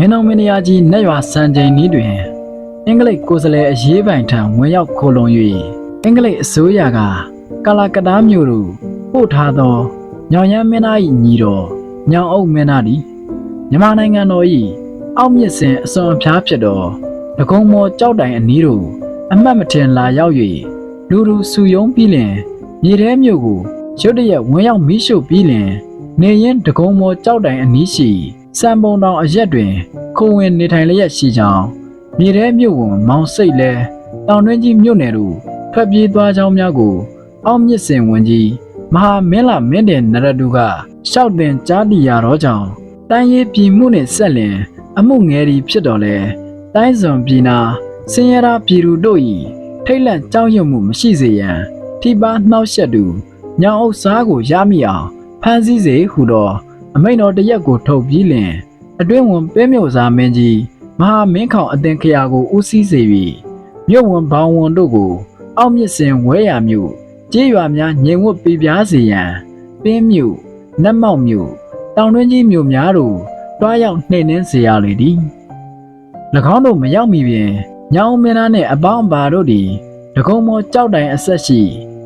မင်းတော်မင်းရကြီးနတ်ရွာစံချိန်နီးတွင်အင်္ဂလိပ်ကိုယ်စားလှယ်အရေးပိုင်ထံဝင်ရောက်ခိုလုံ၍အင်္ဂလိပ်အစိုးရကကာလာကတားမြို့သို့ပို့ထားသောညောင်ရမ်းမင်းသား၏ညီတော်ညောင်အုပ်မင်းသားသည်မြန်မာနိုင်ငံတော်၏အောက်မြစ်စဉ်အစွန်အဖျားဖြစ်သောဒဂုံမော်ကြောက်တိုင်အနီးသို့အမှတ်မထင်လာရောက်၍လူလူစုယုံပြီးလင်မြေထဲမြို့ကိုရုတ်တရက်ဝင်ရောက်မိရှုပြီးလင် နေရင်ဒဂုံမော်ကြောက်တိုင်အနီးရှိ စံပုံတောင်အရက်တွင်ခိုးဝင်နေထိုင်လျက်ရှိကြောင်းမြေထဲမြို့ဝန်မောင်စိတ်လဲတောင်တွင်းကြီးမြို့နယ်တို့ထွက်ပြေးသွားကြောင်းများကို အောက်မြစ်စင်ဝင်ကြီးမဟာမင်းလာမင်းတင်နရတုကရှောက်တင်ကြားတီရတော့ကြောင်းတန်းရေးပြည်မှုနှင့်ဆက်လင် အမှုငယ်ဒီဖြစ်တော်လဲတိုင်းစွန်ပြည်နာစင်ရရာပြည်သူတို့၏ထိတ်လန့်ကြောက်ရွံ့မှုမရှိစေရန်ထိပါနှောက်ယှက်သူညောင်အုပ်စားကိုရမိအောင်ဖမ်းဆီးစေဟုသော အမိန့်တော်တရက်ကိုထုတ်ပြီးလင်အတွင်းဝန်ပဲမြုပ်စားမင်းကြီးမဟာမင်းခေါင်အသင်ခရာကိုဦးစီးစေပြီးမြို့ဝန်ဘောင်ဝန်တို့ကိုအောက်မြစ်စင်ဝဲရမြို့ကြေးရွာများငြိမ်ဝတ်ပြပြားစေရန်ပင်းမြို့နတ်မောက်မြို့တောင်တွင်းကြီးမြို့များတို့တွားရောက်နှိမ့်နှင်းစေရလေသည်၎င်းတို့မရောက်မီပင်ညောင်မင်းသားနှင့်အပေါင်းအပါတို့သည်ဒဂုံမောကြောက်တိုင်အဆက်ရှိ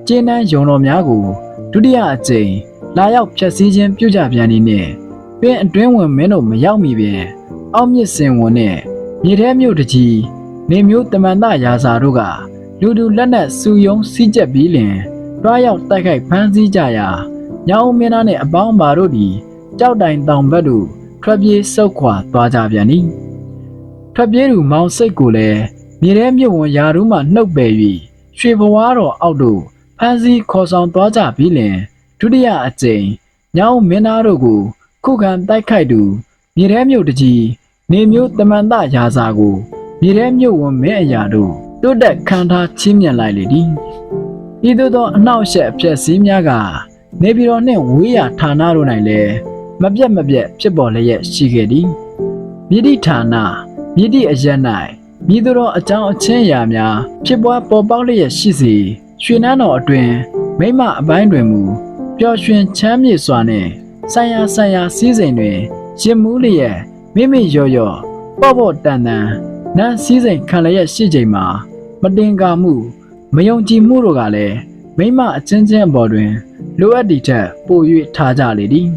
ကျင်းတန်းယုံတော်များကိုဒုတိယအကြိမ် လာရောက်ဖြတ်စည်းခြင်းပြုကြပြန်သည်နှင့်ပင်အတွင်းဝင်မင်းတို့မရောက်မီပင်အောက်မြစ်စင်ဝင်နှင့်မြေထဲမြို့တကြီးနေမျိုးတမန်တရာစာတို့ကလူတူလက်နက်စူယုံစီးကျက်ပြီးလင်တွားရောက်တိုက်ခိုက်ဖမ်းဆီးကြရာညောင်မင်းသားနှင့်အပေါင်းပါတို့သည်ကြောက်တိုင်တောင်ဘက်သို့ထွက်ပြေးဆုတ်ခွာသွားကြပြန်သည်ထွက်ပြေးသူမောင်စိတ်ကိုလည်းမြေထဲမြို့ဝင်ယာတို့မှနှုတ်ပယ်၍ရွှေဘဝတော်အောက်သို့ဖမ်းဆီးခေါ်ဆောင်သွားကြပြီးလင် ဒုတိယအကြိမ်ညောင်မင်းသားတို့ကိုခုခံတိုက်ခိုက်သူမြေထဲမြို့တကြီးနေမျိုးတမန်တရာစာကိုမြေထဲမြို့ဝန်မဲအရာတို့တွတ်တက်ခံထားချင်းမြင်လိုက်လေသည်ဤသို့သောအနှောက်အယှက်အဖြစ်စည်းများကနေပြည်တော်နှင့်ဝေးရာဌာနတို့၌လည်းမပြတ်မပြတ်ဖြစ်ပေါ်လျက်ရှိခဲ့သည်မြစ်တိဌာနမြစ်တိအရက်၌မြည်သူတော်အကြောင်းအချင်းအရာများဖြစ်ပွားပေါ်ပေါက်လျက်ရှိစေရွှေနန်းတော်အတွင်မိမအပိုင်းတွင်မူပျော် ရွှင်ချမ်းမြေ့စွာနဲ့ဆိုင်ရာဆိုင်ရာစည်းစိမ်တွင်ရင်မူးလျက်မိမိရော့ရော့ပေါ့ပေါ့တန်တန်နန်းစည်းစိမ်ခံလျက်ရှိချိန်မှာမတင်ကာမှု မယုံကြည်မှုတို့ကလည်းမိမအချင်းချင်းအပေါ်တွင်လိုအပ်သည့်ထက်ပို၍ထားကြလေသည်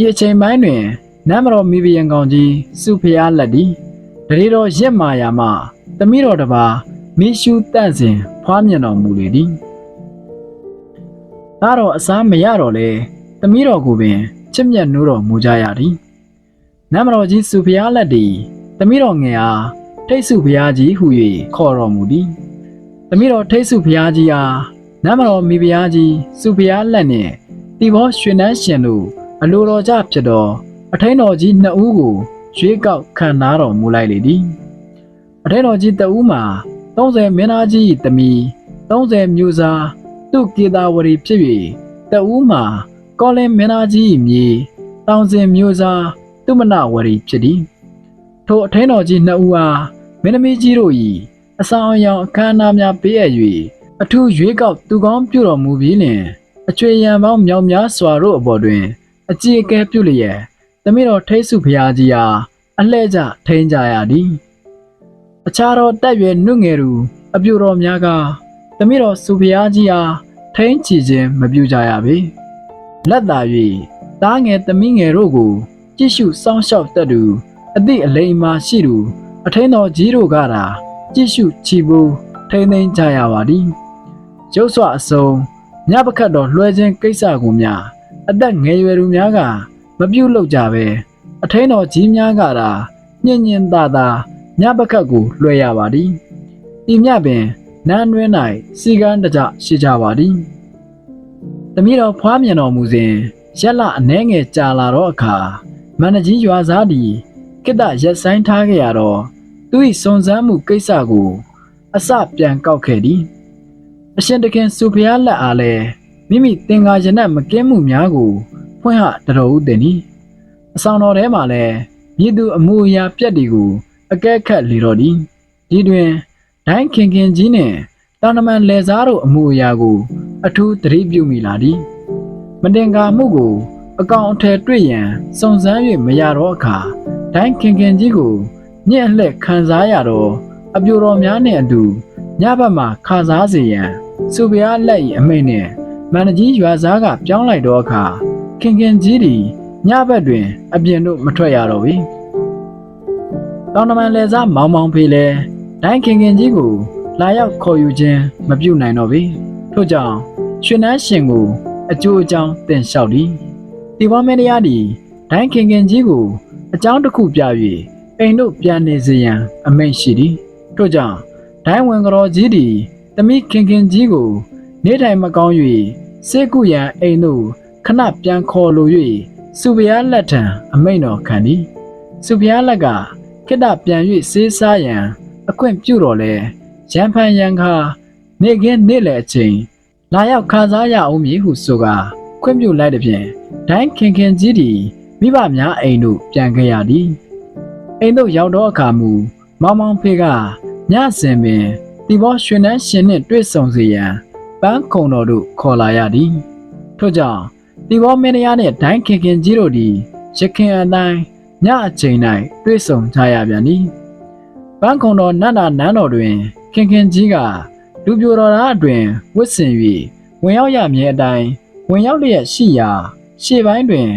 ဤအချိန်ပိုင်းတွင်နမ်းမတော်မိဘယံကောင်ကြီးစုဖျားလက်သည်တရေတော်ရက်မာယာမှတမိတော်တစ်ပါးမိရှုတန့်စဉ်ဖွားမြင်တော်မူလေသည် သားတော်အစားမရတော့လေသမီးတော်ကိုပင်ချစ်မြတ်နိုးတော်မူကြရသည်နမတော်ကြီးစုဖျားလက်သည်သမီးတော်ငယ်အားထိတ်စုဖျားကြီးဟု၍ခေါ်တော်မူသည်သမီးတော်ထိတ်စုဖျားကြီးအားနမတော်မိဖျားကြီးစုဖျားလက်နှင့်တီဘောရွှေနှန်းရှင်တို့အလိုတော်ကြဖြစ်တော်အထိန်တော်ကြီးနှစ်ဦးကိုရွေးကောက်ခံနာတော်မူလိုက်လေသည်အထိန်တော်ကြီးတဦးမှာ30မင်းသားကြီး၏သမီး30မျိုးစား သူကေတာဝရီဖြစ်၍တဦးမှာကောလင်မင်းသားကြီး၏မြေတောင်စင်မျိုးစားသူမနဝရီဖြစ်သည်ထိုအထင်းတော်ကြီးနှစ်ဦးအားမင်းသမီးကြီးတို့၏အဆောင်အယောင်အခမ်းအနားများပေးအပ်၍အထူးရွေးကောက်သူကောင်းပြုတော်မူပြီးလင်အချွေရံပေါင်းမြောင်များစွာတို့အပေါ်တွင် အကြည်အကဲပြုလျက်သမီးတော်ထိတ်စုဖျားကြီးအားအလှဲ့ကျထိန်ကြရသည်အခြားသောတက်ရွယ်နှုတ်ငယ်သူအပြူတော်များက သမီးတော်စုဖျားကြီးအားထိန်းချီခြင်းမပြုကြရပေလက်သာ၍တားငယ်သမီးငယ်တို့ကိုကြည့်ရှုစောင့်ရှောက်တတ်သူအသည့်အလိမ္မာရှိသူအထင်းတော်ကြီးတို့ကသာကြည့်ရှုချီဖို့ထိန်းသိမ်းကြရပါသည်ရုပ်စွာအစုံညပခတ်တော်လွှဲခြင်းကိစ္စကိုများအသက်ငယ်ရွယ်သူများကမပြုတ်လောက်ကြပဲအထင်းတော်ကြီးများကသာညင်ညင်သာသာညပခတ်ကိုလွှဲရပါသည်ဤမြပင် နန်းတွင်၌စီကန်းတကြရှိကြပါသည်။တမီးတော်ဖွားမြင်တော်မူစဉ်ရက်လအနှဲငယ်ကြာလာတော့အခါမန္တကြီးရွာသားသည်ကိတ္တရက်ဆိုင်ထားခဲ့ရတော့သူ၏စုံစမ်းမှုကိစ္စကိုအစပြန်ကောက်ခဲ့သည်။အရှင်တခင်စုဖျားလက်အားလည်းမိမိသင်္ကာရနတ်မကင်းမှုများကိုဖွင့်ဟတတော်ဦးတင်သည်။အဆောင်တော်ထဲမှာလည်းမြည်သူအမှုအရာပြက်တွေကိုအကဲခတ်လေတော်သည်။ဒီတွင် ဒိုင်းခင်ခင်ကြီးနဲ့တာနမန်လေစားတို့အမှုအရာကို အထူးသတိပြုမိလာသည်မတင်ကာမှုကို အကောင်အထည်တွေ့ရန်စုံစမ်း၍မရတော့အခါတိုင်းခင်ခင်ကြီးကိုညက်အလှက်ခံစားရတော့အပြိုတော်များနဲ့အတူညဘက်မှာခါစားစေရန်စုပြားလက်၏အမိန့်နဲ့မန္တကြီးရွာသားကပြောင်းလိုက်တော့အခါခင်ခင်ကြီးသည်ညဘက်တွင် အပြင်တို့မထွက်ရတော့ပြီ။တောင်တမန်လေစားမောင်မောင်ဖေလဲ တိုင်းခင်ခင်ကြီးကိုလာရောက်ခေါ်ယူခြင်းမပြုနိုင်တော့ပြီ။ထို့ကြောင့်ရွှေနန်းရှင်ကိုအကျိုးအကြောင်းတင်လျှောက်သည်။ဒီဘောမင်းတရားသည်ဒိုင်းခင်ခင်ကြီးကိုအကြောင်းတစ်ခုပြ၍အိမ်တို့ပြန်နေစေရန်အမိန့်ရှိသည်။ထို့ကြောင့်ဒိုင်းဝင်ကတော်ကြီးသည်တမိခင်ခင်ကြီးကို နေထိုင်မကောင်း၍စေကုရန်အိမ်တို့ခဏပြန်ခေါ်လို၍စုပြားလက်ထံအမိန့်တော်ခံသည်။စုပြားလက်ကခိတ္တပြန်၍စေးစားရန် အခွင့်ပြုတော်လဲရန်ဖန်ရန်ခါနေခင်းနေ့လယ်အချိန်လာရောက်ခါစားရအောင်မည်ဟုဆိုကာခွင့်ပြုလိုက်သည်ဖြင့်ဒိုင်းခင်ခင်ကြီးသည်မိဘများအိမ်တို့ပြန်ခဲ့ရသည်အိမ်တို့ရောက်တော့အခါမူမောင်မောင်ဖေကညစဉ်ပင်ဒီဘောရွှေနှန်းရှင်နှင့်တွေ့ဆုံစေရန်ပန်းခုံတော်တို့ခေါ်လာရသည်ထို့ကြောင့်ဒီဘောမင်းရနှင့်ဒိုင်းခင်ခင်ကြီးတို့သည်ရခင်အတိုင်းညအချိန်၌တွေ့ဆုံကြရပြန်သည် ပန်းခုံတော်နတ်နာနန်းတော်တွင် ခင်ခင်ကြီးကလူပြိုတော်သားအတွင်ဝတ်ဆင်၍ဝင်ရောက်ရမည်အတိုင်းဝင်ရောက်လျက်ရှိရာရှေ့ပိုင်းတွင်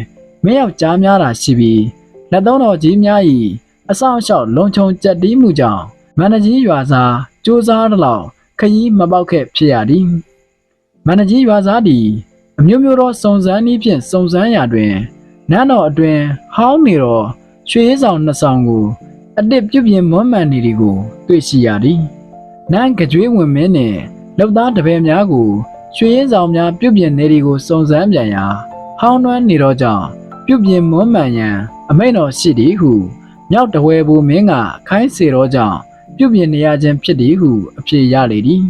မင်းယောက်ကြားများတာရှိပြီးလက်သုံးတော်ကြီးများ၏အဆောင်အရှောက်လုံခြုံကြက်တီးမှုကြောင့်မန္တကြီးရွာသားစူးစားသလောက်ခရီးမပေါက်ခဲ့ဖြစ်ရသည်မန္တကြီးရွာသားသည်အမျိုးမျိုးသောစုံစမ်းနည်းဖြင့်စုံစမ်းရာတွင်နန်းတော်အတွင်ဟောင်းနေသောရွှေရည်ဆောင်နှစ်ဆောင်ကို အတစ်ပြုပြင်မွမ်းမံနေသည်ကိုတွေ့ရှိရသည်နန်းကကြွေးဝင်မင်းနှင့်လောက်သားတပည့်များကိုရွှေရည်ဆောင်များပြုပြင်နေသည်ကိုစုံစမ်းပြန်ရာဟောင်းနှွမ်းနေသောကြောင့်ပြုပြင်မွမ်းမံရန်အမိန့်တော်ရှိသည်ဟုမြောက်တဝဲဘူမင်းကခိုင်းစေသောကြောင့်ပြုပြင်နေရခြင်းဖြစ်သည်ဟုအဖြေရလေသည်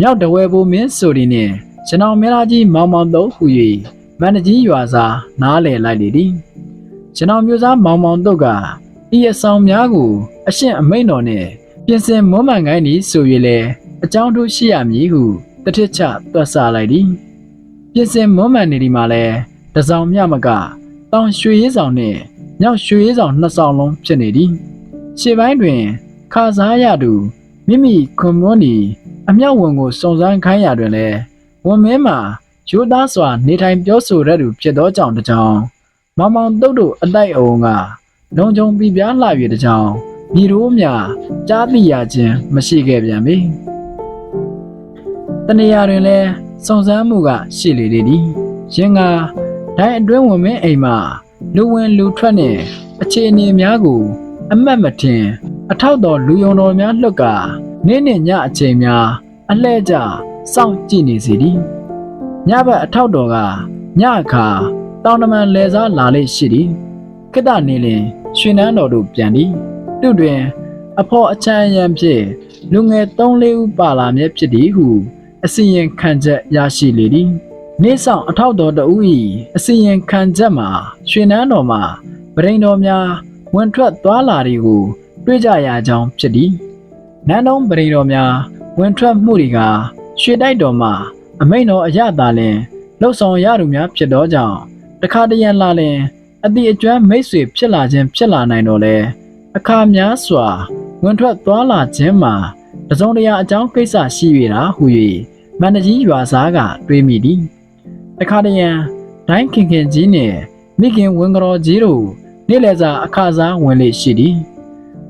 မြောက်တဝဲဘူမင်းဆိုသည်နှင့်ကျွန်တော်မင်းသားကြီးမောင်မောင်တို့ဟု၍မန္တကြီးရွာသားနားလည်လိုက်လေသည်ကျွန်တော်မျိုးသားမောင်မောင်တို့က ဤအဆောင်များကိုအရှင်အမိန့်တော်နှင့်ပြင်ဆင်မွမ်းမံခိုင်းသည်ဆို၍လေအကြောင်းတို့ရှိရမည်ဟုတထစ်ချသွတ်ဆလိုက်သည်ပြင်ဆင်မွမ်းမံနေဒီမှာလဲတစောင်မြမကတောင်ရွှေရေးဆောင်နှင့်မြောက်ရွှေရေးဆောင်နှစ်ဆောင်လုံးဖြစ်နေသည်ရှေ့ပိုင်းတွင်ခါစားရသူမိမိခွန်မွန်းဒီအမြောက်ဝင်ကိုစုံစမ်းခိုင်းရတွင်လဲဝန်မင်းမှာရိုးသားစွာနေထိုင်ပြောဆိုရသူဖြစ်သောကြောင့်တကြောင်မောင်မောင်တုတ်တို့အတိုက်အုံက လုံခြုံပြပြလှ၍တကြောင်မိတို့များကြားသိရခြင်းမရှိခဲ့ပြန်ပေတနေရာတွင်လဲစုံစမ်းမှုကရှိလေလေသည်ရင်ကဒိုင်းအတွင်းဝင်မင်းအိမ်မှာလူဝင်လူထွက်နဲ့အခြေအနေများကို အမတ်မထင် အထောက်တော်လူယုံတော်များလွတ်ကာနေ့နဲ့ညအချိန်များအလှဲ့ကြစောင့်ကြည့်နေစီသည်ညဘက်အထောက်တော်ကညအခါတောင်တမန်လဲစားလာလေရှိသည်ကိတ္တနေလင် ရွှေနန်းတော်တို့ပြန်သည်သူတွင် အဖော်အချမ်းအယံဖြင့်လူငယ်၃-၄ဦးပါလာမြဲဖြစ်သည်ဟုအစီရင်ခံချက်ရရှိလေသည်နေဆောင်အထောက်တော်တဦး၏အစီရင်ခံချက်မှာရွှေနန်းတော်မှာဗရိန်တော်များဝင်ထွက်သွားလာတွေကိုတွေ့ကြရကြောင်းဖြစ်သည်နန်းတော်ဗရိန်တော်များဝင်ထွက်မှုတွေကရွှေတိုက်တော်မှာအမိန်တော်အရသာလင်လှုပ်ဆောင်ရသူများဖြစ်သောကြောင့်တခါတရံလာလင် အတိအကျွမ်းမိတ်ဆွေဖြစ်လာခြင်းဖြစ်လာနိုင်တော့လေအခါများစွာဝင်ထွက်သွားလာခြင်းမှာတစုံတရာအကြောင်းကိစ္စရှိရတာဟု၍မန္တကြီးရွာသားကတွေးမိသည်တခါတရံဒိုင်းခင်ခင်ကြီးနှင့်မိခင်ဝင်းကတော်ကြီးတို့နေ့လည်စာအခါစားဝင်လေရှိသည်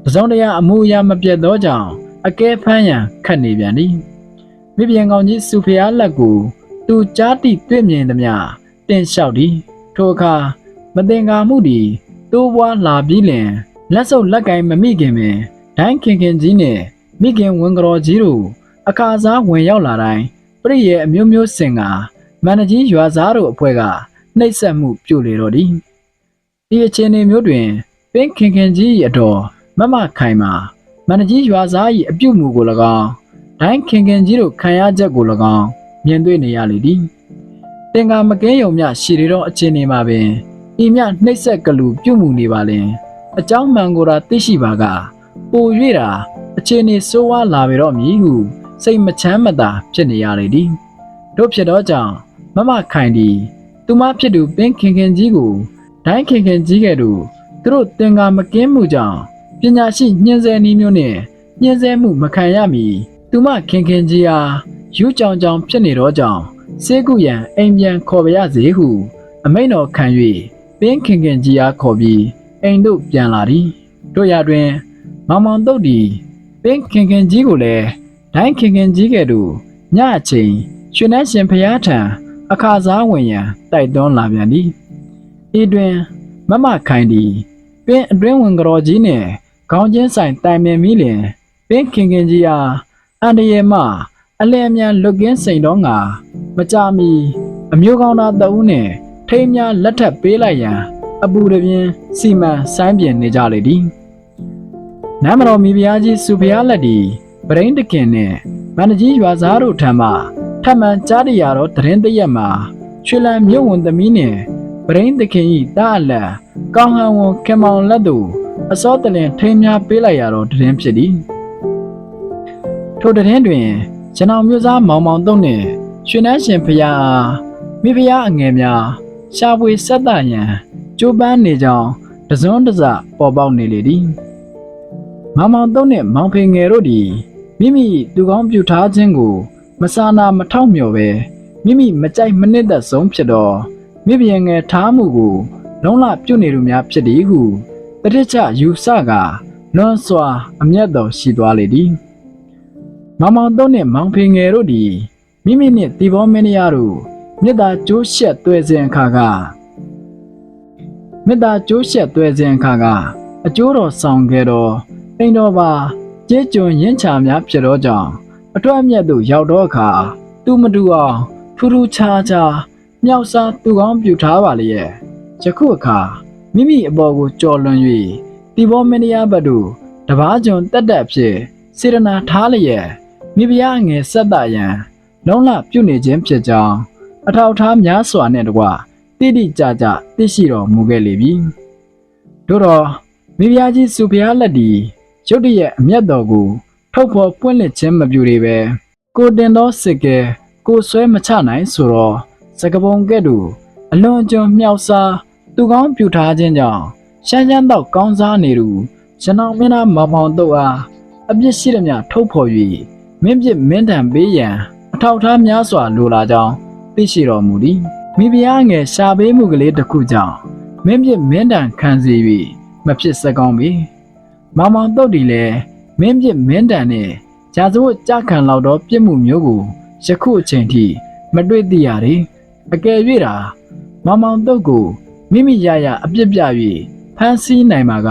တစုံတရာအမှုအရာမပြတ်သောကြောင့်အကဲဖမ်းရန်ခတ်နေပြန်သည်မိပြန်ကောင်ကြီးစုဖျားလက်ကိုသူကြားတိတွေ့မြင်သည်မြတင်လျှောက်သည်ထိုအခါ မတင်ကာမှုသည်တိုးပွားလာပြီးလင်လက်စုပ်လက်ကင်မမိခင်ပင်ဒိုင်းခင်ခင်ကြီးနှင့်မိခင်ဝင်းကတော်ကြီးတို့အခါစားဝင်ရောက်လာတိုင်းပြည့်ရဲ့အမျိုးမျိုးစင်ကမန္တကြီးရွာသားတို့အဖွဲ့ကနှိပ်စက်မှုပြုလေတော့သည်ဒီအခြေအနေမျိုးတွင်ပင်ခင်ခင်ကြီး၏အတော်မမခိုင်မှာမန္တကြီးရွာသား၏အပြုတ်မှုကို၎င်းဒိုင်းခင်ခင်ကြီးတို့ခံရချက်ကို၎င်းမြင်တွေ့နေရလေသည်တင်ကာမကင်းယုံမြရှိရသောအခြေအနေမှာပင် ဤမြနှိပ်စက်ကလူပြုတ်မှုနေပါလင်အကြောင်းမှန်ကိုယ်သာသိရှိပါကပို၍တာအခြေအနေဆိုးဝါးလာပြီတော့မည်ဟုစိတ်မချမ်းမသာဖြစ်နေရလေသည်တို့ဖြစ်သောကြောင့်မမခိုင်သည်သူမဖြစ်သူပင်ခင်ခင်ကြီးကိုဒိုင်းခင်ခင်ကြီးကဲ့သို့သူတို့သင်္ကာမကင်းမှုကြောင့်ပညာရှိညှင်းဆဲနည်းမျိုးနဲ့ညှင်းဆဲမှုမခံရမီသူမခင်ခင်ကြီးအားယူကြောင်ကြောင်ဖြစ်နေတော့ကြောင့်စေကုရန်အိမ်ပြန်ခေါ်ပါရစေဟု အမိန်တော်ခံ၍ ပင်းခင်ခင်ကြီးအားခေါ်ပြီးအိမ်သို့ပြန်လာသည်တို့ရတွင် မောင်မောင်တုတ်ဒီပင်းခင်ခင်ကြီးကိုလည်းဒိုင်းခင်ခင်ကြီးကဲ့သို့ညအချိန်ရွှေနှန်းရှင်ဖျားထံအခါစားဝင်ရန်တိုက်တွန်းလာပြန်သည်ဤတွင်မမခိုင်သည်ပင်းအတွင်းဝင်ကြော်ကြီးနှင့်ခေါင်းချင်းဆိုင်တိုင်ပင်မိလျင်ပင်းခင်ခင်ကြီးအားအန္တရာယ်မှအလင်းအမြန်လွတ်ကင်းစိန်တော့ငါမကြမီအမျိုးကောင်းသားတအုပ်နှင့် ထိမ်းများလက်ထပ်ပေးလိုက်ရန်အပူတပြင်းစီမံဆိုင်းပြင်နေကြလေသည်နမ်းမတော်မိဖုရားကြီးစုဖုရားလက်ဒီပရိန်တခင်နဲ့မန္တကြီးရွာသားတို့ထံမှထပ်မံကြားရရတော့တရင်တရက်မှာရွှေလံမြို့ဝန်သမီးနဲ့ပရိန်တခင်ဤတာအလက်ကောင်းဟန်ဝန်ခင်မောင်လက်တို့အစောတလင်ထိမ်းများပေးလိုက်ရတော့တရင်ဖြစ်သည်ထိုတရင်တွင်ကျွန်တော်မျိုးသားမောင်မောင်တုံးနဲ့ရွှေနှန်းရှင်ဖုရားအားမိဖုရားအငယ်များ ရှားပွေဆက်တရန်ကြိုးပမ်းနေကြောင်းတစွန်းတစပေါ်ပေါက်နေလေသည်မောင်မောင်တုံးနဲ့မောင်ဖေငယ်တို့သည်မိမိသူကောင်းပြုထားခြင်းကို မဆာနာမထောက်မြော်ပဲမိမိမကြိုက်မနစ်သက်ဆုံးဖြစ်တော့မိဘငယ်ထားမှုကို လုံးလပြုတ်နေလူများဖြစ်သည်ဟုတတိချယူဆကလွန်စွာ အမျက်တော်ရှိသွားလေသည်မောင်မောင်တုံးနဲ့မောင်ဖေငယ်တို့သည်မိမိနှင့်တီဘောမင်းရတို့ မြစ်သာကျိုးရှက်တွေ့စဉ်အခါကမြစ်သာကျိုးရှက်တွေ့စဉ်အခါကအကျိုးတော်ဆောင်ခဲ့တော့အိမ်တော်ပါကျေးကျွန်ရင်းချာများဖြစ်တော့ကြောင့်အထွတ်အမြတ်သို့ရောက်တော့အခါသူမတူအောင်ထူးထူးခြားခြားမြောက်စားသူကောင်းပြုထားပါလေရဲ့ယခုအခါမိမိအပေါ်ကိုကြော်လွန်၍တီဘောမင်းတရားဘတ်တို့တပားကျွန်တက်တက်ဖြစ်စေရနာထားလျက်မိဖုရားငယ်ဆက်တရန်လုံးလပြုတ်နေခြင်းဖြစ်ကြောင်း အထောက်အထားများစွာနဲ့တကွတိတိကျကျသိရှိတော်မူခဲ့လေပြီတို့တော့မိဖုရားကြီးစုဖုရားလက်ဒီရုတ်တရက်အမျက်တော်ကိုထုတ်ဖော်ပွင့်လင့်ခြင်းမပြုသေးပဲကိုတင်သောစစ်ကဲကိုဆွဲမချနိုင်ဆိုတော့စကပုံကဲ့သို့အလွန်အကျွံမြောက်စားသူကောင်းပြူထားခြင်းကြောင့်ရှမ်းရှမ်းတော့ကောင်းစားနေသူကျွန်တော်မင်းသားမောင်မောင်တို့အားအပြစ်ရှိသမျှထုတ်ဖော်၍မင်းပြစ်မင်းတံပေးရန်အထောက်အထားများစွာလိုလာကြောင်း သိရှိတော်မူသည်မိဖုရားငယ်ရှာပေးမှုကလေးတစ်ခုကြောင့်မင်းပြစ်မင်းတံခံစီ၍မဖြစ်စကောင်းပြီမောင်မောင်တုတ်တီလည်းမင်းပြစ်မင်းတန်နဲ့ဂျာဇဝတ်ကြခံလောက်တော့ပြစ်မှုမျိုးကိုယခုအချိန်ထိမတွေ့သိရသေးအကယ်၍တာမောင်မောင်တုတ်ကိုမိမိရရအပြစ်ပြ၍ဖမ်းဆီးနိုင်မှာက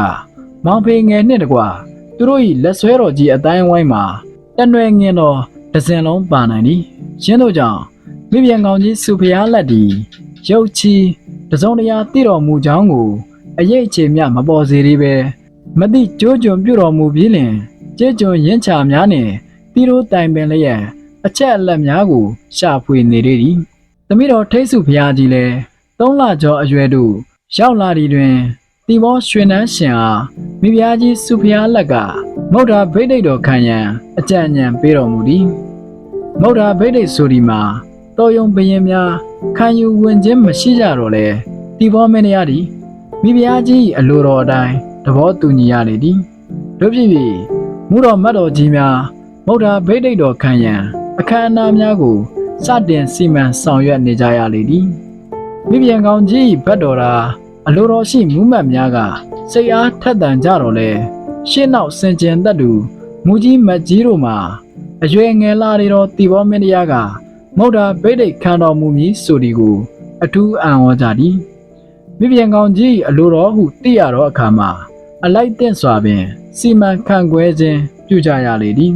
မောင်ဖေငယ်နှင့်တကွသူတို့၏လက်ဆွဲတော်ကြီးအတိုင်းဝိုင်းမှာတနွယ်ငင်တော်ဒဇင်လုံးပါနိုင်သည်ရှင်းတို့ကြောင့် မိပြန်ကောင်ကြီးစုဖျားလက်ဒီရုတ်ချီတစုံတရာတည်တော်မူကြောင်းကိုအရေးအခြေမြမပေါ်စေသေးပဲမတိကြိုးကြုံပြုတော်မူပြီးလင်ကျေကြုံရင်ချာများနှင့်တီတို့တိုင်ပင်လျက်အချက်အလက်များကိုရှာဖွေနေလေသည်သမီးတော်ထိတ်စုဖျားကြီးလည်းသုံးလကျော်အရွယ်တို့ရောက်လာသည်တွင်တီဘောရွှေနှန်းရှင်အားမိဖုရားကြီးစုဖျားလက်ကမௌဒ္ဓဗိဒ္ဓိတော်ခံရန်အကြံဉာဏ်ပေးတော်မူသည်မௌဒ္ဓဗိဒ္ဓိဆိုဒီမှာ တော်ယုံဘရင်များခံယူဝင်ခြင်းမရှိကြတော့လေတီဘောမင်းရသည်မိဖုရားကြီးအလိုတော်အတိုင်းသဘောတူညီရလေသည်တို့ဖြစ်ပြီးမူတော်မတ်တော်ကြီးများမௌဒ္ဓဗိဒ္ဓိတော်ခံရန်အခမ်းအနားများကိုစတင်စီမံဆောင်ရွက်နေကြရလေသည်မိပြန်ကောင်ကြီးဘတ်တော်ရာအလိုတော်ရှိမူးမတ်များကစိတ်အားထက်သန်ကြတော့လေရှင်းနောက်စင်ကြင်သက်သူမူကြီးမတ်ကြီးတို့မှာအရွယ်ငယ်လာတွေတော့တီဘောမင်းတရားက မௌဒ္ဓဗိဒ္ဓိခံတော်မူမည်ဆိုဒီကို အထူးအံ့ဩကြသည်မိပြန်ကောင်ကြီးအလိုတော်ဟုသိရတော့အခါမှာအလိုက်တင့်စွာပင် စီမံခန့်ခွဲခြင်းပြုကြရလေသည်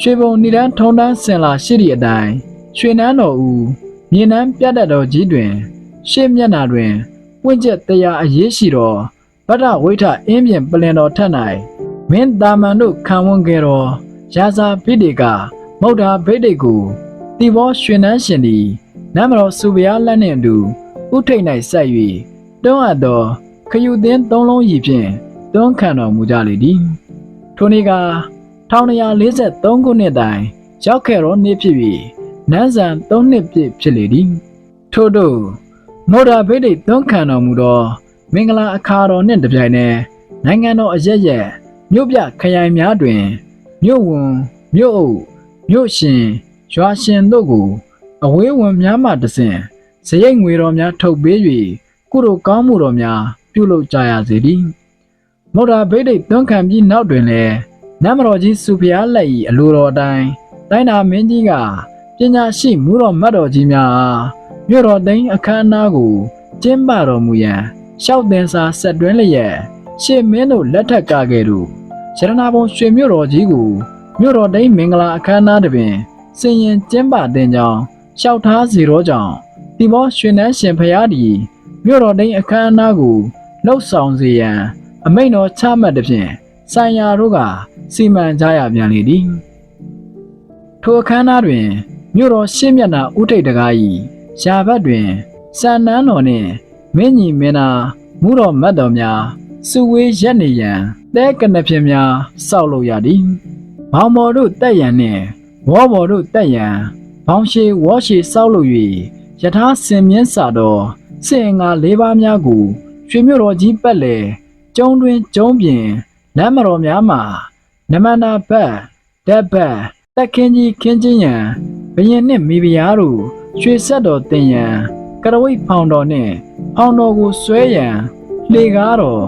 ရွှေဘုံဏိဒန်းထုံတန်းစင်လာရှိသည့်အတိုင်းရွှေနန်းတော်ဦးမြေနန်းပြတ်တတ်တော်ကြီးတွင် ရှေ့မျက်နှာတွင်ပွင့်ချက်တရားအရေးရှိတော်ဗဒ္ဒဝိထအင်းပြင်ပလင်တော်ထက်၌မင်းတာမန်တို့ခံဝန်ခဲ့တော်ရာဇာဗိဒေကမௌဒ္ဓဗိဒေကို တီဘောရွှေနန်းရှင်သည်နမ်းမတော်စုဗျာလက်နှင့်အတူဥထိတ်၌ဆက်၍တွန်းအပ်သောခယူသင်းသုံးလုံးရည်ဖြင့်တွန်းခံတော်မူကြလေသည်ထိုနေ့က1243ခုနှစ်တိုင်ရောက်ခဲ့သောနေ့ဖြစ်၍နန်းဆန်3နှစ်ပြည့်ဖြစ်လေသည်ထို့သို့မောဒဗိဒိတ်တွန်းခံတော်မူသောမင်္ဂလာအခါတော်နှင့်တပြိုင်နက်နိုင်ငံတော်အရက်ရက်မြို့ပြခရိုင်များတွင်မြို့ဝန်မြို့အုပ်မြို့ရှင် ရွာရှင်တို့ကိုအဝေးဝင်များမှတစဉ်ဇရိတ်ငွေတော်များထုတ်ပေး၍ကုသိုလ်ကောင်းမှုတော်များပြုလုပ်ကြရစေသည်မုဒ္ဒဗိဒိတ်သွန်းခံပြီးနောက်တွင်လည်းနတ်မတော်ကြီးစုဖျားလက်၏အလိုတော်အတိုင်းတိုင်းနာမင်းကြီးကပညာရှိမူတော်မတ်တော်ကြီးများအားမြို့တော်သိမ်းအခမ်းအနားကိုကျင်းပတော်မူရန်ရှောက်တင်စာဆက်တွင်းလျက်ရှေ့မင်းတို့လက်ထက်ကခဲ့သူရတနာဘုံရွှေမြို့တော်ကြီးကိုမြို့တော်သိမ်းမင်္ဂလာအခမ်းအနားတွင် စင်ရင်ကျင်းပတဲ့ကြောင်းလျှောက်ထားစီတော့ကြောင့်ဒီဘောရွှေနှန်းရှင်ဖရာသည်မြို့တော်သိမ်းအခမ်းအနားကိုလှုပ်ဆောင်စေရန် အမိန့်တော်ချမှတ်သည်ဖြင့်ဆိုင်ရာတို့ကစီမံကြရပြန်လေသည်ထိုအခမ်းအနားတွင်မြို့တော်ရှင်းမျက်နှာဥထိတ်တကား၏ရှားဘက်တွင်စံနန်းတော်နှင့်မင်းကြီးမင်းသားမူတော်မတ်တော်များစုဝေးရက်နေရန်တဲကနဖြင်များစောက်လို့ရသည်ဘောင်မော်တို့တက်ရန်နှင့် ဝေါဘော်တို့တက်ရန်ဘောင်ရှိဝေါ်ရှိစောက်လို့၍ယထာစင်မြင့်စာတော်စင်ငါလေးပါးများကိုရွှေမြို့တော်ကြီးပတ်လေကျုံတွင်ကျုံပြင်လမ်းမတော်များမှာနမနာဘတ်တက်ဘတ်တက်ခင်းကြီးခင်းချင်းရန်ဘရင်နှင့်မိဖုရားတို့ရွှေဆက်တော်တင်ရန်ကရဝိတ်ဖောင်တော်နှင့်ဖောင်တော်ကိုဆွဲရန်လေကားတော်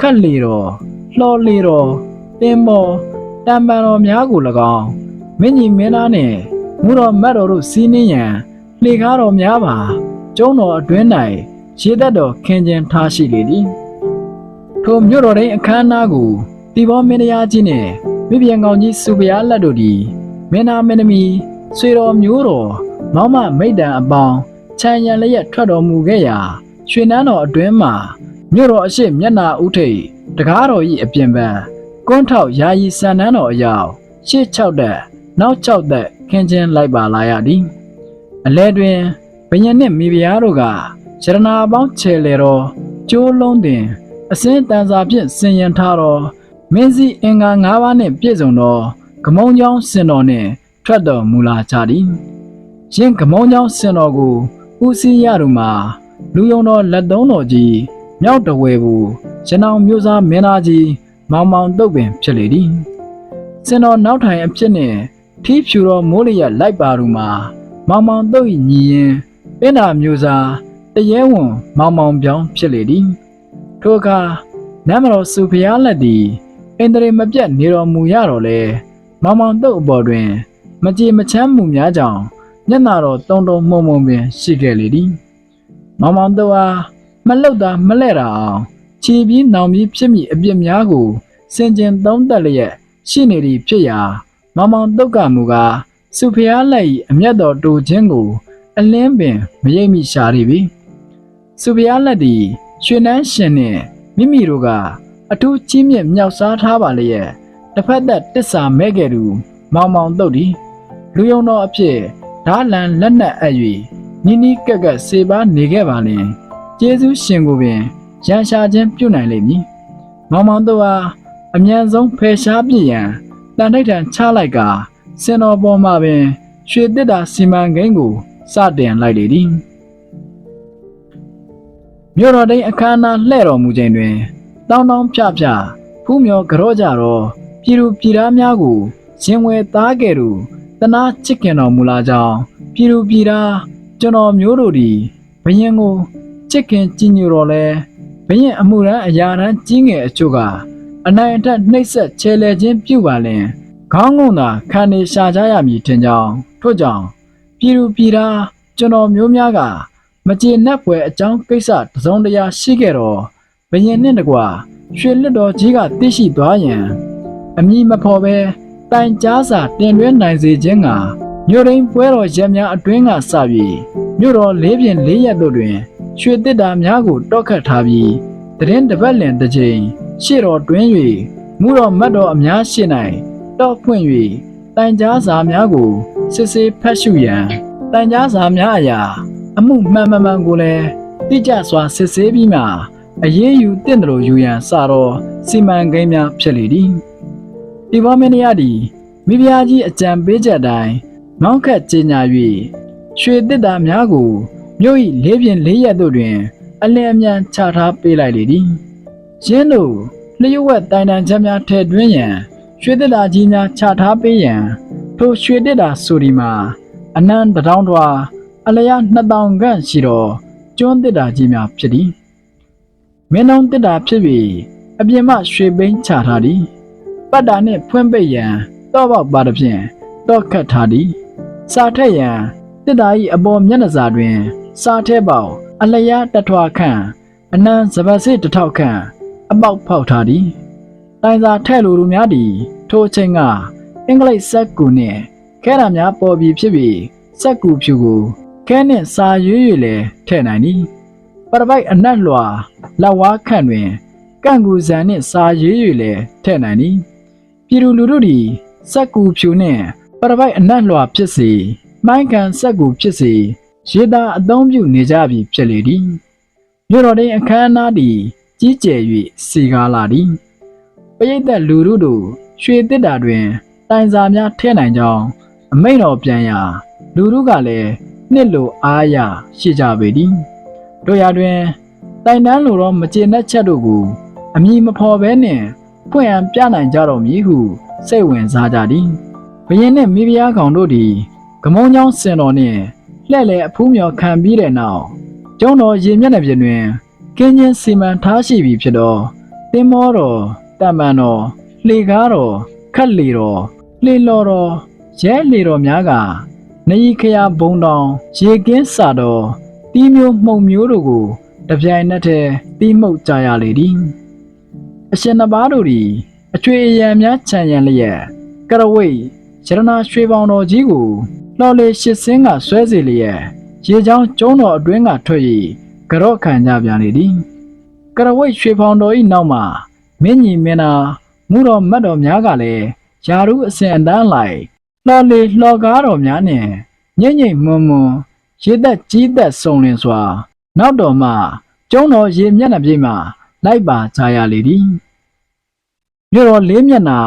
ခတ်လေတော်လှော်လေတော်တင်မော်တံပန်တော်များကို၎င်း မင်းကြီးမင်းသားနှင့်မူတော်မတ်တော်တို့စီးနှင်းရန်လေကားတော်များပါကျုံးတော်အတွင်း၌ရေသက်တော်ခင်းကျင်းထားရှိလေသည်ထိုမြို့တော်ရင်းအခမ်းအနားကိုတီဘောမင်းတရားကြီးနှင့်မိပြန်ကောင်ကြီးစုဖျားလက်တို့သည်မင်းသားမင်းသမီးဆွေတော်မျိုးတော်မောင်မမိတ်တံအပေါင်းခြံရံလျက်ထွက်တော်မူခဲ့ရာရွှေနန်းတော်အတွင်းမှာမြို့တော်အရှိမျက်နာဥထိတ်တကားတော်၏အပြင်ဘက်ကွန်းထောက်ယာယီစံနန်းတော်အရောက်ရှေ့၆တက် နောက်၆တက်ခင်းချင်းလိုက်ပါလာရသည်အလဲတွင်ဘယင်နှင့်မိဖုရားတို့ကရတနာပေါင်းချေလေတော်ကျိုးလုံးတင်အစင်းတန်စာဖြင့်ဆင်ရင်ထားတော်မင်းစီအင်္ဂါ၅ပါးနှင့်ပြည့်စုံသောဂမုံချောင်းစင်တော်နှင့်ထွက်တော်မူလာကြသည်ယင်းဂမုံချောင်းစင်တော်ကိုဦးစီးရသူမှာလူယုံတော်လက်သုံးတော်ကြီးမြောက်တဝဲဘူးရနောင်မျိုးစားမင်းသားကြီးမောင်မောင်တုတ်ပင်ဖြစ်လေသည်စင်တော်နောက်ထိုင်အဖြစ်နှင့် ထီးဖြူတော်မိုးလျက်လိုက်ပါသူမှာမောင်မောင်တုတ်၏ညီရင်ပင်နာမျိုးစားတရဲဝန်မောင်မောင်ပြောင်းဖြစ်လေသည်ထိုအခါနတ်မတော်စုဖျားလက်သည်အင်တရေမပြတ်နေတော်မူရတော့လေမောင်မောင်တုတ်အပေါ်တွင် မကြေမချမ်းမှုများကြောင့်မျက်နာတော်တုံတုံမှုံမှုံပင်ရှိခဲ့လေသည်မောင်မောင်တုတ်အားမလှုပ်တာမလဲ့တာအောင်ခြေပြီးနောင်ပြီးဖြစ်မိအပြစ်များကိုစင်ကြင်သုံးသက်လျက်ရှိနေသည်ဖြစ်ရာ မောင်မောင်တုတ်ကမူကားစုဖျားလက်၏အမျက်တော်တူခြင်းကို အလင်းပင်မရိပ်မိရှာရီပြီစုဖျားလက်သည်ရွှေနှန်းရှင်နှင့်မိမိတို့ကအထူးကြီးမြတ်မြောက်စားထားပါလျက်တစ်ဖက်သက်တစ္ဆာမဲ့ခဲ့သူမောင်မောင်တုတ်သည်လူယုံတော်အဖြစ်ဓာလန်လက်နက်အပ်၍နီးနီးကက်ကက်စေပါနေခဲ့ပါလင်ကျေးဇူးရှင်ကိုပင်ရန်ရှာခြင်းပြုနိုင်လိမ့်မည်မောင်မောင်တို့ဟာအမြန်ဆုံးဖယ်ရှားပြစ်ရန် တန်ထိုက်တန်ချလိုက်ကာစင်တော်ပေါ်မှာပင်ရွှေတစ်တာစီမံကိန်းကိုစတင်လိုက်လေသည်မြို့တော်တိန်အခမ်းအနားလှည့်တော်မူချိန်တွင်တောင်းတောင်းဖြဖြဖူးမြော်ကြော့ကြတော့ပြည်သူပြည်သားများကိုရင်ဝယ်သားကဲ့သို့တနာချစ်ခင်တော်မူလာကြောင်းပြည်သူပြည်သားကျွန်တော်မျိုးတို့သည်ဘယင်ကိုချစ်ခင်ကြည်ညိုတော်လဲဘယင်အမှုရန်အရာရန်ကြီးငယ်အချို့က အနိုင်အထက်နှိပ်စက်ချဲလဲခြင်းပြုပါလင်ခေါင်းငုံသာခံနေရှာကြရမည်ထင်ကြောင်းထို့ကြောင့်ပြည်သူပြည်သားကျွန်တော်မျိုးများကမကျေနပ်ဖွယ်အကြောင်းကိစ္စတစုံတရာရှိခဲ့တော့ဘယင်နှင့်တကွာရွှေလစ်တော်ကြီးကသိရှိသွားရန်အမည်မဖော်ပဲတိုင်ကြားစာတင်သွင်းနိုင်စေခြင်းကမြို့ရင်းပွဲတော်ရက်များအတွင်းကစပြီးမြို့တော်လေးပြင်လေးရက်တို့တွင် ရွှေတစ်တာများကိုတောက်ခတ်ထားပြီးတရင်တပတ်လင်တစ်ချိန် ရှေ့တော်တွင်း၍မူတော်မတ်တော်အများရှိ၌တောက်ဖွင့်၍တိုင်ကြားစာများကိုစစ်ဆေးဖတ်ရှုရန်တိုင်ကြားစာများအရာ အမှုမှန်မှန်မှန်ကိုလည်းတိကျစွာစစ်ဆေးပြီးမှအရေးယူတင့်တယ်လို့ယူရန်စတော့စီမံကိန်းများဖြစ်လေသည်ဒီဘောမင်းရသည်မိဖုရားကြီးအကြံပေးချက်တိုင်းမောက်ခတ်ကြေညာ၍ရွှေတစ်တာများကိုမြို့၏လေးပြင်လေးရက်တို့တွင် အလင်းအမြန်ချထားပေးလိုက်လေသည် ရင်းတို့လျှို့ဝှက်တိုင်တန်ချက်များထည့်သွင်းရန်ရွှေတစ်တာကြီးများချထားပေးရန်ထိုရွှေတစ်တာဆိုဒီမှာအနံတစ်တောင်းထွာအလျား2000ခန့်ရှိသောကျွန်းတစ်တာကြီးများဖြစ်သည်မင်းလုံးတစ်တာဖြစ်ပြီးအပြင်မှရွှေဘိန်းချထားသည်ပတ်တာနှင့်ဖွင့်ပိတ်ရန်တော့ပေါက်ပါသည်ဖြင့်တော့ခတ်ထားသည်စာထက်ရန်တစ်တာ၏အပေါ်မျက်နှာစာတွင် စာထဲပေါက်အလျားတထွာခန့်အနံစပတ်စစ်တစ်ထောက်ခန့် အပေါက်ဖောက်ထားသည်တိုင်စာထဲ့လိုလူများသည်ထိုအချိန်ကအင်္ဂလိပ်စက်ကူနှင့်ခဲတာများပေါ်ပြီးဖြစ်ပြီးစက်ကူဖြူကိုခဲနှင့်စာရွေးရွေလည်းထဲ့နိုင်သည်ပရပိုက်အနက်လွှာလက်ဝါးခန့်တွင်ကန့်ကူဇံနှင့်စာရွေးရွေလည်းထဲ့နိုင်သည်ပြည်သူလူထုသည်စက်ကူဖြူနှင့်ပရပိုက်အနက်လွှာဖြစ်စေမိုင်းကန်စက်ကူဖြစ်စေရေသာအသုံးပြုနေကြပြီဖြစ်လေသည်မြို့တော်တွင်အခမ်းအနားသည် ကြီးကျယ်၍စီကားလာသည်ပရိသတ်လူထုတို့ရွှေတစ်တာတွင်တိုင်စာများထဲနိုင်ကြောင်းအမိန့်တော်ပြန်ရာလူထုကလည်းနှစ်လိုအားရရှိကြပေသည်တို့ရာတွင်တိုင်တန်းလိုတော့မကျေနပ်ချက်တို့ကိုအမည်မဖော်ဘဲနှင့်ဖွင့်အံပြနိုင်ကြတော်မူဟုစိတ်ဝင်စားကြသည်ဘရင်နှင့်မိဖုရားကောင်တို့သည်ဂမုံချောင်းစင်တော်နှင့်လှဲ့လေအဖူးမြော်ခံပြီးတဲ့နောက်ကျုံတော်ရေမျက်နှာပြင်တွင် ကင်းချင်းစီမံထားရှိပြီဖြစ်သောသင်္ဘောတော်တမန်တော်လှေကားတော်ခက်လီတော်လှေလော်တော်ရဲလီတော်များကနယီခရာဘုံတောင်ရေကင်းစာတော်တီးမျိုးမှုံမျိုးတို့ကိုတပြိုင်နက်တည်းတီးမှုတ်ကြရလေသည်အရှင်နှစ်ပါးတို့သည်အချွေအရံများခြံရံလျက်ကရဝိတ်ရတနာရွှေပေါင်တော်ကြီးကိုလှော်လေရှစ်စင်းကဆွဲစီလျက်ရေချောင်းကျုံးတော်အတွင်းကထွက်၍ ကြော့ခံကြပြန်လေသည်ကရဝိတ်ရွှေပေါင်တော်၏နောက်မှာမင်းကြီးမင်းသားမူတော်မတ်တော်များကလည်းယာရုအစဉ်အတန်းလိုက်လှော်လေလှော်ကားတော်များနှင့်ညိမ့်ညိမ့်မွန်းမွန်းရေသက်ကြီးသက်စုံလင်စွာ နောက်တော်မှကျုံးတော်ရေမျက်နှာပြိမှလိုက်ပါကြရလေသည်မြို့တော်လေးမျက်နှာ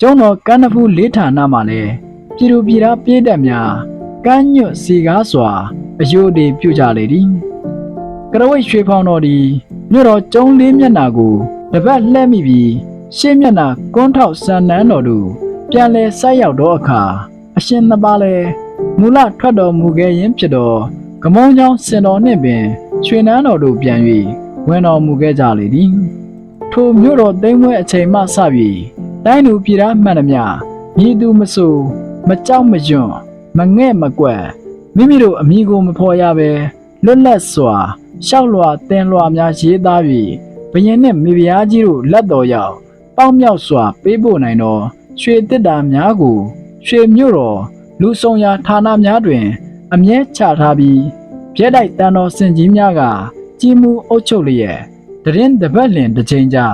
ကျုံးတော်ကန်းနဖူးလေးဌာနမှလည်းပြည်သူပြည်သားပြည်သက်များကမ်းညွတ်စီကားစွာအယိုအဒေပြုကြလေသည် ကရဝိတ်ရွှေဖောင်တော်သည်မြို့တော်ကျုံးလေးမျက်နှာကိုတပတ်လှည့်မိပြီးရှေ့မျက်နှာကွန်းထောက်ဆန်နန်းတော်တို့ပြန်လဲဆိုက်ရောက်သောအခါအရှင်နှစ်ပါးလည်းမူလထွက်တော်မူခဲ့ရင်းဖြစ်သောကမုံချောင်းစင်တော်နှင့်ပင်ရွှေနန်းတော်တို့ပြန်၍ဝင်တော်မူခဲ့ကြလေသည်ထိုမြို့တော်သိမ်းမွဲအချိန်မှစပြီးတိုင်းသူပြည်သားမှန်သမျှမြည်သူမဆိုမကြောက်မရွံ့မငဲ့မကွက်မိမိတို့အမိကိုမဖော်ရဘဲလွတ်လပ်စွာ ရှောက်လွှာတင်လွှာများရေးသားပြီးဘရင်နှင့်မိဖုရားကြီးတို့လက်တော်ရောက်ပေါင်းမြောက်စွာပေးပို့နိုင်သောရွှေတစ်တာများကိုရွှေမြို့တော်လူဆောင်ရာဌာနများတွင် အမြဲချထားပြီးပြဲတိုက်တန်တော်စင်ကြီးများကကြီးမှုအုပ်ချုပ်လျက်တရင်တပတ်လင်တစ်ချိန်ကြာ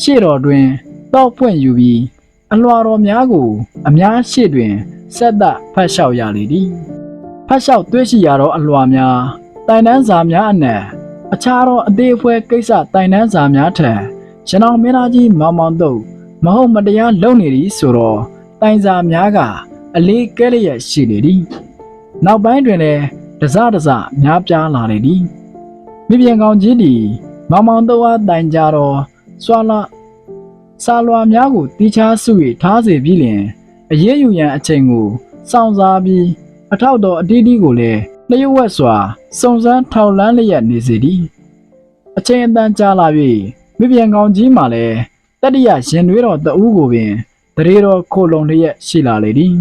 ရှေ့တော်တွင်တောက်ဖွင့်ယူပြီးအလွာတော်များကို အများရှေ့တွင်ဆက်သက်ဖတ်လျှောက်ရလေသည်ဖတ်လျှောက်တွေ့ရှိရသောအလွာများ တိုင်တန်းစာများအနက်အခြားသောအသေးအဖွဲကိစ္စတိုင်တန်းစာများထက်ရနောင်မင်းသားကြီးမောင်မောင်တို့မဟုတ်မတရားလုပ်နေသည်ဆိုတော့တိုင်စာများကအလေးကဲလျက်ရှိနေသည်နောက်ပိုင်းတွင်လည်းတစတစများပြားလာလေသည်မိပြန်ကောင်ကြီးသည်မောင်မောင်တို့အားတိုင်ကြတော့စွာလာစာလွာများကိုတီးခြားစု၍ထားစေပြီးလျှင်အရေးယူရန်အချိန်ကိုစောင့်စားပြီးအထောက်တော်အတီးတီးကိုလည်း လျှို့ဝှက်စွာစုံစမ်းထောက်လန်းလျက်နေစေသည်အချိန်အတန်ကြာလာ၍မိပြန်ကောင်ကြီးမှလည်းတတိယရင်တွေးတော်တအူးကိုပင်တရေတော်ခိုလုံလျက်ရှိလာလေသည်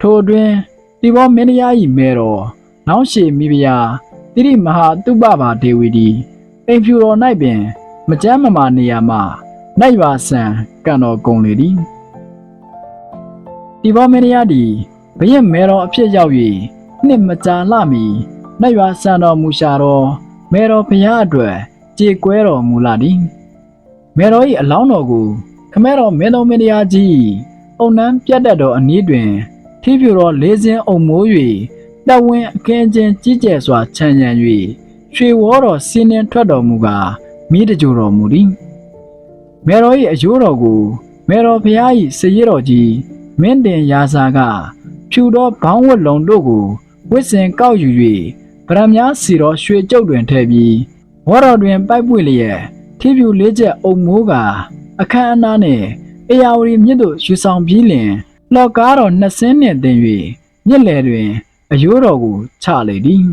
ထိုအတွင်းဒီဘောမင်းတရား၏မဲတော်နောင်ရှိမိဖုရားတိရိမဟာတုပဘာဒေဝီသည်အိမ်ဖြူတော်၌ပင် မကြမ်းမမာနေရာမှနိုင်ပါဆန်ကံတော်ကုန်လေသည်ဒီဘောမင်းတရားသည်ဘရင်မဲတော်အဖြစ်ရောက်၍ နှစ်မကြာလှမီနိုင်ပါဆန်တော်မူရှာတော်မဲတော်ဘုရားအတွက်ကြေကွဲတော်မူလာသည်မဲတော်၏အလောင်းတော်ကိုခမဲတော်မင်းတော်မင်းတရားကြီးအုံနန်းပြတ်တတ်တော်အနည်းတွင်ထီးပြူတော်လေးစင်းအုံမိုး၍တပ်ဝင်းအခင်းချင်းကြီးကျယ်စွာခြံရံ၍ရွှေဝေါတော်စင်းနှင်းထွက်တော်မူကာမိတကြိုတော်မူသည်မေတော်၏အယိုးတော်ကိုမေတော်ဖျား၏စရည်တော်ကြီးမင်းတင်ရာစာကဖြူသောဘောင်းဝတ်လုံးတို့ကို ဝစ်စင်ကောက်ယူ၍ဗရမများစီတော်ရွှေကြုတ်တွင်ထည့်ပြီးဝဘောတော်တွင်ပိုက်ပွေလျက်ထီပြူလေးချက်အုံမိုးကအခမ်းအနားနှင့်အေယာဝတီမြစ်သို့ယူဆောင်ပြီးလျင်လော်ကားတော်နှစ်ဆင်းနှင့်တင်၍မြစ်လယ်တွင် အယိုးတော်ကိုချလေသည်